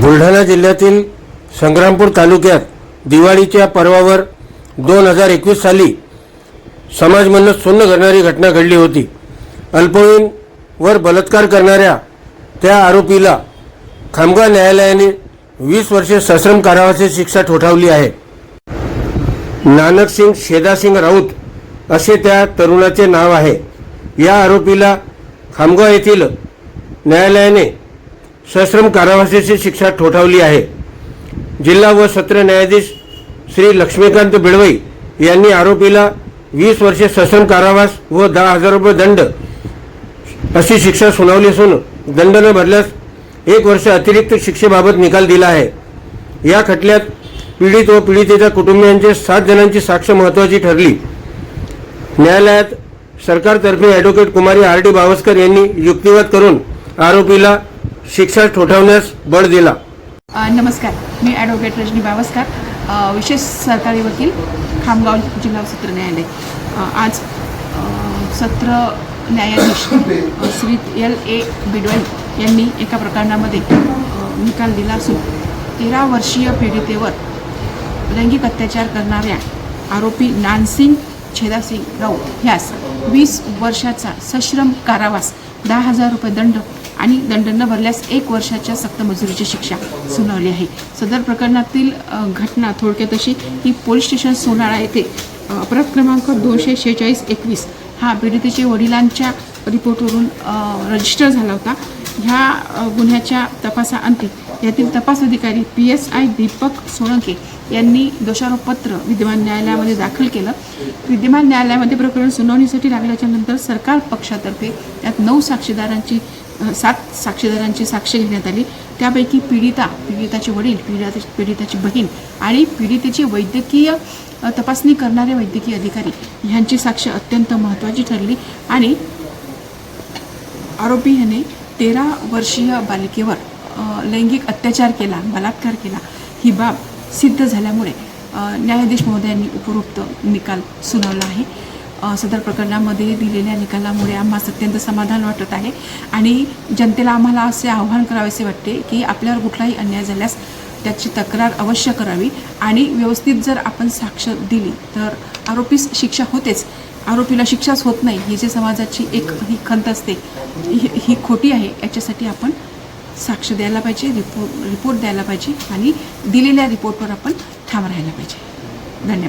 बुलढाणा जिल्ह्यातील संग्रामपूर तालुक्यात दिवाळीच्या पर्वावर दोन हजार एकवीस साली समाजमन सुन्न करणारी घटना घडली होती. अल्पवयीनवर बलात्कार करणाऱ्या त्या आरोपीला खामगाव न्यायालयाने वीस वर्षे सश्रम कारावासाची शिक्षा ठोठावली आहे. नानकसिंग शेदासिंग राऊत असे त्या तरुणाचे नाव आहे. या आरोपीला खामगाव येथील न्यायालयाने सश्रम कारावासाची शिक्षा ठोठावली आहे. जिल्हा व सत्र न्यायाधीश श्री लक्ष्मीकांत बिळवई यांनी आरोपीला वीस वर्षे सश्रम कारावास व दहा हजार रुपये दंड अशी शिक्षा सुनावली असून दंड न भरल्यास एक वर्ष अतिरिक्त शिक्षेबाबत निकाल दिला आहे. या खटल्यात पीडित व पीडितेच्या कुटुंबियांचे सात जणांची साक्ष महत्वाची ठरली. न्यायालयात सरकारतर्फे ॲडव्होकेट कुमारी आर डी बावस्कर यांनी युक्तिवाद करून आरोपीला शिक्षा ठोठावण्यास बळ दिला. नमस्कार. मी ॲडव्होकेट रजनी बावस्कर विशेष सरकारी वकील खामगाव जिल्हा सत्र न्यायालय. आज सत्र न्यायाधीश श्री एल ए बिडवाई यांनी एका प्रकरणामध्ये निकाल दिला असून तेरा वर्षीय पीडितेवर लैंगिक अत्याचार करणाऱ्या आरोपी नानसिंग छेदासिंग राऊत ह्यास वीस वर्षाचा सश्रम कारावास दहा हजार रुपये दंड आणि दंड न भरल्यास एक वर्षाच्या सक्तमजुरीची शिक्षा सुनावली आहे. सदर प्रकरणातील घटना थोडक्यात अशी की पोलीस स्टेशन सोनाळा येथे अपराध क्रमांक दोनशे शेहेचाळीस एकवीस हा पीडितेच्या वडिलांच्या रिपोर्टवरून रजिस्टर झाला होता. ह्या गुन्ह्याच्या तपासाअंती यातील तपास अधिकारी P S I Deepak Solanke यांनी दोषारोपपत्र विद्यमान न्यायालयामध्ये दाखल केलं. विद्यमान न्यायालयामध्ये प्रकरण सुनावणीसाठी लागल्याच्या नंतर सरकार पक्षातर्फे यात नऊ साक्षीदारांची सात साक्षीदारांची साक्ष घेण्यात आली. त्यापैकी पीडिता पीडिताचे वडील पीडिता पीडिताची बहीण आणि पीडितेची वैद्यकीय तपासणी करणारे वैद्यकीय अधिकारी ह्यांची साक्ष अत्यंत महत्त्वाची ठरली आणि आरोपी ह्याने तेरा वर्षीय बालिकेवर लैंगिक अत्याचार केला बलात्कार केला. ही बाब सिद्ध झाल्यामुळे न्यायाधीश महोदयांनी उपरोक्त निकाल सुनावला आहे. सदर प्रकरणामध्ये दिलेल्या निकालामुळे आम्हाला अत्यंत समाधान वाटत आहे. आणि जनतेला आम्हाला असे आव्हान करावेसे वाटते की आपल्यावर कुठलाही अन्याय झाल्यास त्याची तक्रार अवश्य करावी. आणि व्यवस्थित जर आपण साक्ष दिली तर आरोपीस शिक्षा होतेच. आरोपीला शिक्षाच होत नाही. ही जे समाजाची एक ही खंत असते ही ही खोटी आहे याच्यासाठी आपण साक्ष द्यायला पाहिजे रिपोर्ट रिपोर्ट द्यायला पाहिजे आणि दिलेल्या रिपोर्टवर आपण ठाम राहायला पाहिजे. धन्यवाद.